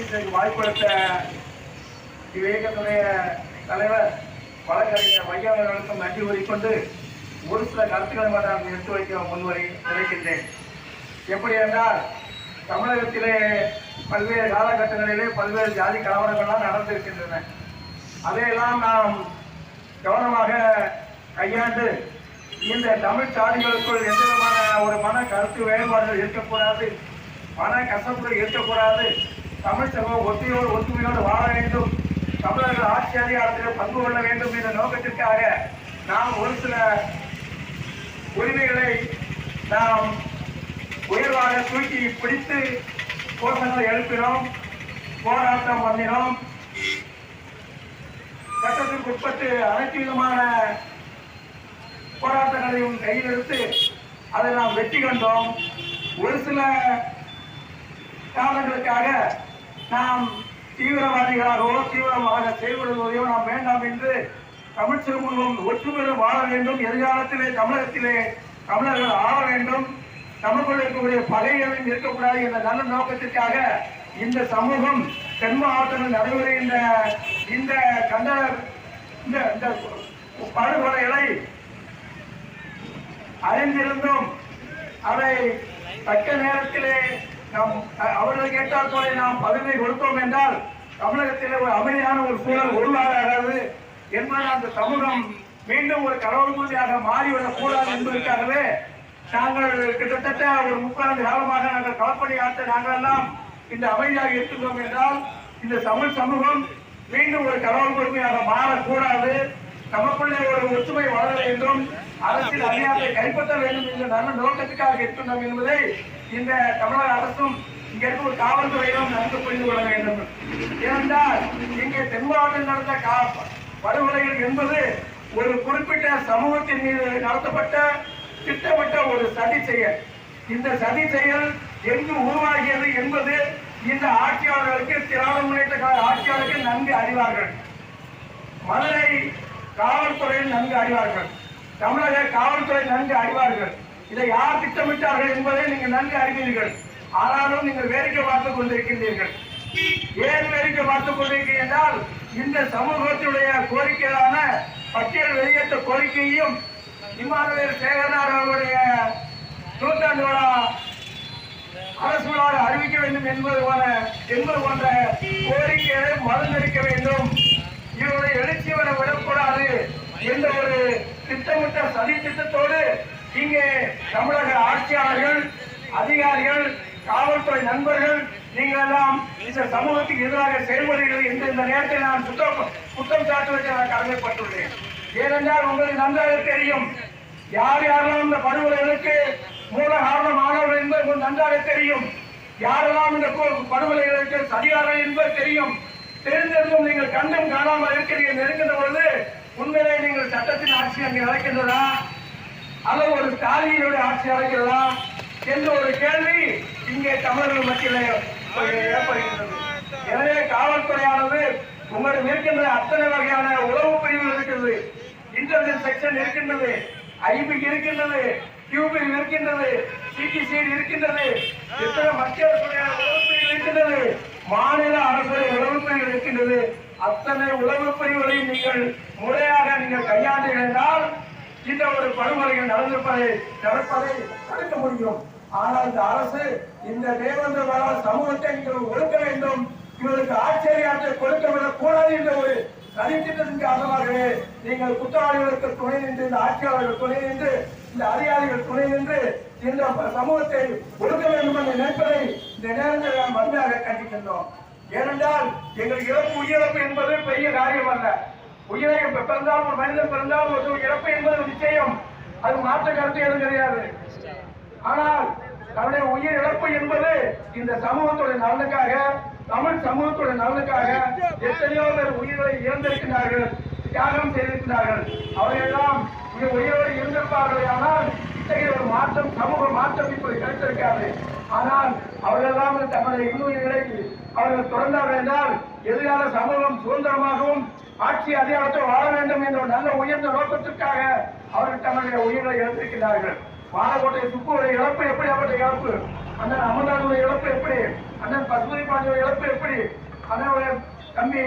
இன்றைக்கு வாய்ப்படுத்த இயக்கத்துடைய தலைவர் வழக்கறிஞர் வையாளர்களுக்கும் நன்றி கூறிக்கொண்டு ஒரு சில கருத்துக்களை மட்டும் எடுத்து வைக்க முன்வரை நினைக்கின்றேன். எப்படி என்றால் தமிழகத்திலே பல்வேறு காலகட்டங்களிலே பல்வேறு ஜாதி கலவரங்கள்லாம் நடந்திருக்கின்றன. அதையெல்லாம் நாம் கவனமாக கையாண்டு இந்த தமிழ் சாதிகளுக்குள் எந்த விதமான ஒரு மன கருத்து வேறுபாடுகள் இருக்கக்கூடாது மன கசப்புகள் இருக்கக்கூடாது தமிழ் சமூகம் ஒத்தியோடு ஒத்துமையோடு வாழ வேண்டும். தமிழர்கள் ஆட்சி அதிகாரத்தில் பங்கு கொள்ள வேண்டும் என்ற நோக்கத்திற்காக நாம் ஒரு சில உரிமைகளை நாம் உயர்வாக தூக்கி பிடித்து கோஷங்களை எழுப்பினோம் போராட்டம் பண்ணினோம். சட்டத்திற்கு உட்பட்டு அனைத்து விதமான போராட்டங்களையும் கையில் எடுத்து அதை நாம் வெற்றி கண்டோம். ஒரு சில காரணங்களுக்காக நாம் தீவிரவாதிகளாகவோ தீவிரமாக செயல்படுவதையோ நாம் வேண்டாம் என்று தமிழ் சிறுமுகம் ஒற்றுமையுடன் வாழ வேண்டும். எதிர்காலத்திலே தமிழகத்திலே தமிழர்கள் ஆள வேண்டும். நமக்குள் இருக்கக்கூடிய பகைகளும் இருக்கக்கூடாது என்ற நல்ல நோக்கத்திற்காக இந்த சமூகம் தென் மாவட்டத்தில் நடைபெறுகின்ற இந்த கண்ட இந்த இந்த படுகொலைகளை அறிந்திருந்தும் அதை தக்க நேரத்திலே நாம் அவர்கள் கேட்டால் போல நாம் பதவி கொடுத்தோம் என்றால் தமிழகத்தில் ஒரு அமைதியான ஒரு சூழல் உருவாகாது என்பது அந்த சமூகம் மீண்டும் ஒரு கடவுள்மொழியாக மாறிவிடக் கூடாது என்பதற்காகவே நாங்கள் கிட்டத்தட்ட ஒரு முப்பதாண்டு காலமாக நாங்கள் களப்பணி ஆற்ற நாங்கள் எல்லாம் இந்த அமைதியாக இருக்கின்றோம் என்றால் இந்த தமிழ் சமூகம் மீண்டும் ஒரு கடவுள் பொறுமையாக மாறக்கூடாது. நமக்குள்ளே ஒரு ஒற்றுமை வளர வேண்டும். அரசின் அதிகாரத்தை கைப்பற்ற வேண்டும் என்ற நல்ல நோக்கத்துக்காக இருக்கின்றோம் என்பதை இந்த தமிழக அரசும் இங்க இருக்கும் காவல்துறையிலும் நன்கு புரிந்து கொள்ள வேண்டும். ஏனென்றால் இங்கே தென் மாவட்டத்தில் நடந்த கா- படுகொலைகள் என்பது ஒரு குறிப்பிட்ட சமூகத்தின் மீது நடத்தப்பட்ட திட்டமிட்ட ஒரு சதி செயல். இந்த சதி செயல் எங்கு உருவாகியது என்பது இந்த ஆட்சியாளர்களுக்கு திராவிட முன்னேற்ற கழக நன்கு அறிவார்கள். மதுரை காவல்துறையில் நன்கு அறிவார்கள். தமிழக காவல்துறை நன்கு அறிவார்கள். இதை யார் திட்டமிட்டார்கள் என்பதை நீங்கள் நன்கு அறிவீர்கள். ஆனாலும் நீங்கள் வேடிக்கை பார்த்துக் கொண்டிருக்கின்றீர்கள். ஏன் வேடிக்கை பார்த்துக் கொண்டிருக்கிறீர்கள் என்றால் இந்த சமூகத்தினுடைய கோரிக்கையான பட்டியல் வெளியேற்ற கோரிக்கையும் இம்மானுவேல் சேகரனார் அவருடைய நூற்றாண்டு விழா அரசு விழாவை அறிவிக்க வேண்டும் என்பது போல என்பது போன்ற கோரிக்கைகளை மறுந்தளிக்க வேண்டும். இவரை எழுச்சி வர விடக்கூடாது என்ற ஒரு திட்டமிட்ட சதி திட்டத்தோடு இங்கே தமிழக ஆட்சியாளர்கள் அதிகாரிகள் காவல்துறை நண்பர்கள் நீங்கள் எல்லாம் இந்த சமூகத்துக்கு எதிராக செயல்படுகிறது என்று இந்த நேரத்தில் நான் குற்றம் குற்றம் சாட்டுவதற்கு நான் கடமைப்பட்டுள்ளேன். ஏனென்றால் உங்களுக்கு நன்றாக தெரியும் யார் யாரெல்லாம் இந்த படுகொலைகளுக்கு மூல காரணமானவர்கள் என்பது உங்களுக்கு நன்றாக தெரியும். யாரெல்லாம் இந்த படுகொலைகளுக்கு சரியானவர் என்பது தெரியும். தெரிந்திருந்தும் நீங்கள் கண்டும் காணாமல் இருக்கிறீர்கள் நெருங்கின்ற பொழுது உண்மையிலே நீங்கள் சட்டத்தின் ஆட்சி அங்கே நடக்கின்றதா? அல்லது ஒரு ஸ்டாலினுடைய ஆட்சி நடக்கிறதா? என்ற ஒரு கேள்வி இங்கே தமிழர்கள் மத்தியிலே ஏற்படுகின்றது. எனவே காவல்துறையானது உங்களிடம் இருக்கின்ற அத்தனை வகையான உளவு பிரிவுகள் இருக்கிறது இன்டர்நெட் செக்ஷன் இருக்கின்றது ஐபி இருக்கின்றது கியூபில் இருக்கின்றது சிடிசி இருக்கின்றது எத்தனை மத்திய அரசுடைய இருக்கின்றது மாநில அரசு உளவு இருக்கின்றது. அத்தனை உளவு நீங்கள் முறையாக நீங்கள் கையாண்டீர்கள் என்றால் இந்த ஒரு படுகொலைகள் நடந்திருப்பதை நடப்பதை தடுக்க முடியும். ஆனால் இந்த அரசு இந்த தேவேந்திர சமூகத்தை நீங்கள் ஒடுக்க வேண்டும். இவருக்கு ஆச்சரியாற்றை கொடுக்க விடக் கூடாது என்ற ஒரு சதித்திட்டத்தின் காரணமாகவே நீங்கள் குற்றவாளிகளுக்கு துணை நின்று இந்த ஆட்சியாளர்கள் துணை நின்று இந்த அதிகாரிகள் துணை நின்று இந்த சமூகத்தை ஒடுக்க வேண்டும் என்று நினைப்பதை இந்த நேரத்தில் நாம் வன்மையாக கண்டிக்கின்றோம். ஏனென்றால் எங்கள் இறப்பு உயிரிழப்பு என்பது பெரிய காரியம் அல்ல உயிரை பிறந்தால் ஒரு மனிதன் பிறந்தால் ஒரு இறப்பு என்பது நிச்சயம். அது மாற்ற கருத்து எதுவும் கிடையாது. ஆனால் தன்னுடைய உயிர் இழப்பு என்பது இந்த சமூகத்துடைய நலனுக்காக தமிழ் சமூகத்துடைய நலனுக்காக எத்தனையோ பேர் உயிரை இழந்திருக்கிறார்கள் தியாகம் செய்திருக்கிறார்கள் அவர்களெல்லாம் இங்கே உயிரோடு இருந்திருப்பார்களே ஆனால் இத்தகைய ஒரு மாற்றம் சமூக மாற்றம் இப்போது கிடைத்திருக்காது. ஆனால் அவர்களெல்லாம் தங்களுடைய இன்னுயிர்களை அவர்கள் தொடர்ந்தார்கள் என்றால் எதிர்கால சமூகம் சுதந்திரமாகவும் ஆட்சி அதிகாரத்தை வாழ வேண்டும் என்ற நல்ல உயர்ந்த நோக்கத்திற்காக அவர்கள் தங்களுடைய உயிரை இழந்திருக்கிறார்கள் பாலக்கோட்டை சுப்புடைய இழப்பு எப்படி அவற்றை இழப்பு? அண்ணன் அமர்நாதனுடைய இழப்பு எப்படி? அண்ணன் பசுமதி பாண்டிய இழப்பு எப்படி? அண்ணனுடைய தம்பி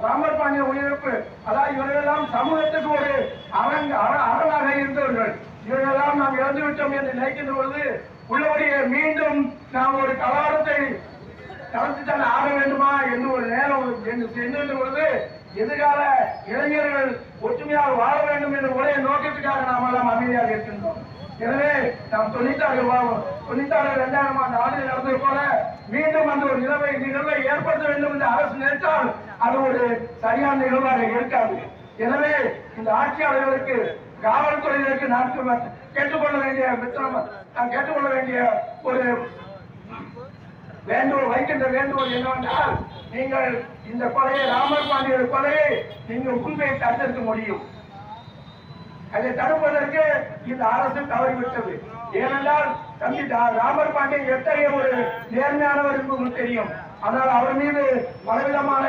ராமர் பாண்டிய உயிரிழப்பு அதாவது இவர்களெல்லாம் சமூகத்துக்கு ஒரு அரங்க அரணாக இருந்தவர்கள். இவர்களெல்லாம் நாம் இறந்துவிட்டோம் என்று நினைக்கின்ற பொழுது உள்ளபடியே மீண்டும் நாம் ஒரு கலாரத்தை கலந்துதான் ஆட வேண்டுமா? என்று ஒரு நேரம் என்று சென்றுகின்ற பொழுது எதிர்கால இளைஞர்கள் ஒற்றுமையாக வாழ வேண்டும் என்ற ஒரே நோக்கத்துக்காக நாம் எல்லாம் அமைதியாக இருக்கின்றோம். எனவே நாம் தொண்ணூத்தாறு வாழும் தொண்ணூத்தாறு இரண்டாயிரம் ஆண்டு ஆண்டு நடந்தது போல மீண்டும் அந்த ஒரு நிலைமை நிகழ்வை ஏற்படுத்த வேண்டும் என்று அரசு நினைத்தால் அது ஒரு சரியான நிகழ்வாக இருக்காது. எனவே இந்த ஆட்சியாளர்களுக்கு காவல்துறையினருக்கு நான் கேட்டுக்கொள்ள வேண்டிய மித்திரம் நான் கேட்டுக்கொள்ள வேண்டிய ஒரு வேண்டுகோள் வைக்கின்ற வேண்டுகோள் என்னவென்றால் நீங்கள் இந்த கொலையை ராமர் பாண்டியர் கொலையை நீங்கள் உண்மையை தடுத்திருக்க முடியும். அதை தடுப்பதற்கு இந்த அரசு தவறிவிட்டது. ஏனென்றால் தம்பி ராமர் பாண்டியன் எத்தகைய ஒரு நேர்மையானவர் என்று உங்களுக்கு தெரியும். ஆனால் அவர் மீது பலவிதமான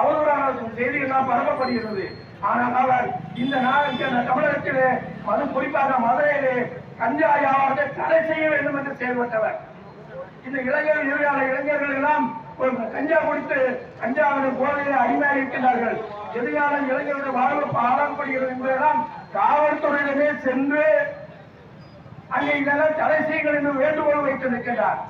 அவதூறான செய்திகள்லாம் பரப்பப்படுகிறது. ஆனால் அவர் இந்த நாளுக்கு தமிழகத்திலே அது குறிப்பாக மதுரையிலே கஞ்சா வியாபாரத்தை தடை செய்ய வேண்டும் என்று செயல்பட்டவர். இந்த இளைஞர் எதிரான இளைஞர்கள் எல்லாம் கஞ்சா குடித்து கஞ்சாவின் போதையிலே அடிமையாக இருக்கின்றார்கள். எதிரான இளைஞருடைய வாழ்வு பாடப்படுகிறது என்பதெல்லாம் காவல்துறையிடமே சென்று அங்கே இதெல்லாம் தடை செய்யுங்கள் என்று வேண்டுகோள் வைத்து நிற்கின்றார்.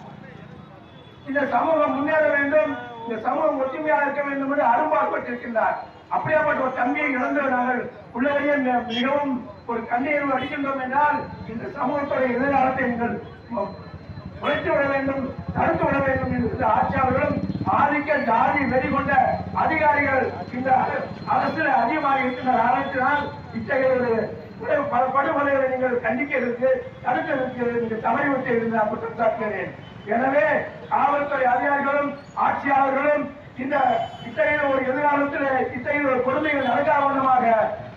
இந்த சமூகம் முன்னேற வேண்டும் இந்த சமூகம் ஒற்றுமையாக இருக்க வேண்டும் என்று அரும்பாற்பட்டிருக்கின்றார் அப்படியாப்பட்ட ஒரு தம்பியை இழந்து நாங்கள் உள்ளவரையே மிகவும் ஒரு கண்ணீர் அடிக்கின்றோம் என்றால் இந்த சமூகத்துடைய எதிர்காலத்தை நீங்கள் குறைத்து விட வேண்டும் தடுத்து விட வேண்டும் என்று இந்த ஆட்சியாளர்களும் ஆதிக்க ஜாதி வெறி கொண்ட அதிகாரிகள் இந்த அரசு அரசில் அதிகமாக இருக்கின்ற காரணத்தினால் இத்தகைய ஒரு பல படுகொலைகளை நீங்கள் கண்டிக்கிறதுக்கு தடுக்கிறதுக்கு நீங்கள் தவறிவிட்டு இருந்து நான் குற்றம் சாட்டுகிறேன் எனவே காவல்துறை அதிகாரிகளும் ஆட்சியாளர்களும் இந்த இத்தகைய ஒரு எதிர்காலத்தில் இத்தகைய ஒரு கொடுமைகள் நடக்காத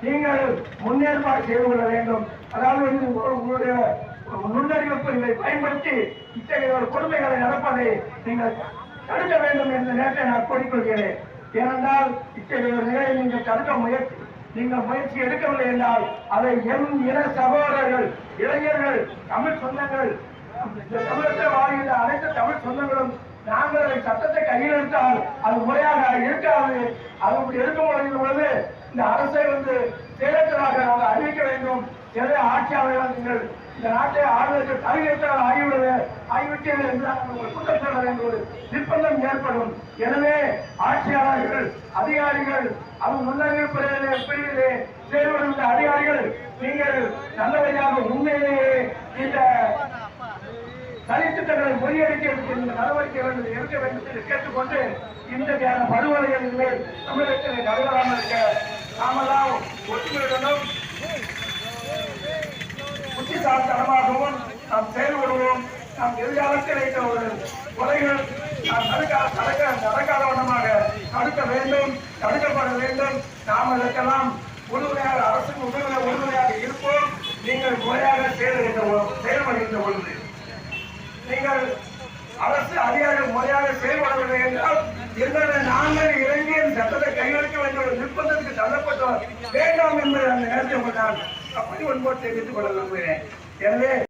நீங்கள் முன்னேற்பாடு செய்து கொள்ள வேண்டும். அதாவது உங்களுடைய நுண்ணறிவு பயன்படுத்தி இத்தகைய ஒரு கொடுமைகளை நடப்பதை நீங்கள் தடுக்க வேண்டும் என்ற நேரத்தை நான் கோரிக்கொள்கிறேன் ஏனென்றால் இத்தகைய ஒரு நிலையை நீங்கள் தடுக்க முயற்சி நீங்கள் முயற்சி எடுக்கவில்லை என்றால் அதை எம் இன சகோதரர்கள் இளைஞர்கள் தமிழ் சொந்தங்கள் தமிழகத்தில் வாழ்கின்ற அனைத்து தமிழ் சொந்தங்களும் நாங்கள் அதை சட்டத்தை கையில் எடுத்தால் அது முறையாக இருக்காது. அது அப்படி எடுக்க முடியும் பொழுது இந்த அரசை வந்து செயலற்றதாக நாங்கள் அறிவிக்க வேண்டும். எதை ஆட்சியாளர்கள் நீங்கள் இந்த நாட்டை ஆளுநருக்கு தலைநிறுத்தல் ஆகிவிடுது ஆகிவிட்டீர்கள் என்றால் நாங்கள் உங்களை குற்றம் சொல்ல ஒரு நிர்பந்தம் ஏற்படும். எனவே ஆட்சியாளர்கள் அதிகாரிகள் அவங்க முன்னறிவு பிரிவிலே பிரிவிலே செயல்படுகின்ற அதிகாரிகள் நீங்கள் நல்லபடியாக உண்மையிலேயே இந்த தனித்திட்டங்களை முறியடிக்க நடவடிக்கை நடவடிக்கைகள் எடுக்க வேண்டும் என்று கேட்டுக்கொண்டு இந்த படுகொலைகளின் மேல் தமிழகத்தில் நடைபெறாமல் இருக்க நாமெல்லாம் ஒற்றுமையுடனும் புத்திசாலித்தனமாகவும் நாம் செயல்படுவோம். நாம் எதிர்காலத்தில் வைத்த ஒரு கொலைகள் நாம் தடுக்க தடுக்க நடக்காத வண்ணமாக தடுக்க வேண்டும் தடுக்கப்பட வேண்டும். நாம் இதற்கெல்லாம் உறுதுணையாக அரசுக்கு உறுதுணை உறுதுணையாக இருப்போம். நீங்கள் முறையாக செயல்படுகின்ற செயல்படுகின்ற பொழுது. நீங்கள் அரசு அதிகாரிகள் முறையாக செயல்படவில்லை என்றால் எங்களை நாங்கள் இறங்கி சட்டத்தை கையெழுக்க வேண்டிய ஒரு நிர்பந்தத்துக்கு தள்ளப்பட்டோம் வேண்டாம் என்பதை அந்த நேரத்தை உங்கள் நான் அப்படி ஒன்பது தெரிவித்துக் கொள்ள விரும்புகிறேன் எனவே